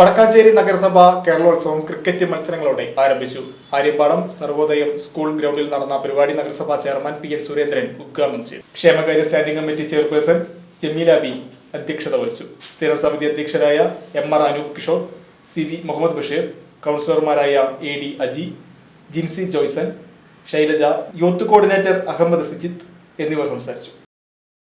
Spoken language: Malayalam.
വടക്കാഞ്ചേരി നഗരസഭ കേരളോത്സവം ക്രിക്കറ്റ് മത്സരങ്ങളോടെ ആരംഭിച്ചു. ആര്യമ്പാടം സർവോദയം സ്കൂൾ ഗ്രൗണ്ടിൽ നടന്ന പരിപാടി നഗരസഭാ ചെയർമാൻ പി എൻ സുരേന്ദ്രൻ ഉദ്ഘാടനം ചെയ്തു. ക്ഷേമകാര്യ standing committee chairperson Jameela B അധ്യക്ഷത വഹിച്ചു. സ്ഥിര സമിതി അധ്യക്ഷരായ M R Anoop Kishore C V Muhammad Basheer കൗൺസിലർമാരായ A D Aji Jincy Joyson Shailaja youth coordinator Ahammed Sijith എന്നിവർ സംസാരിച്ചു.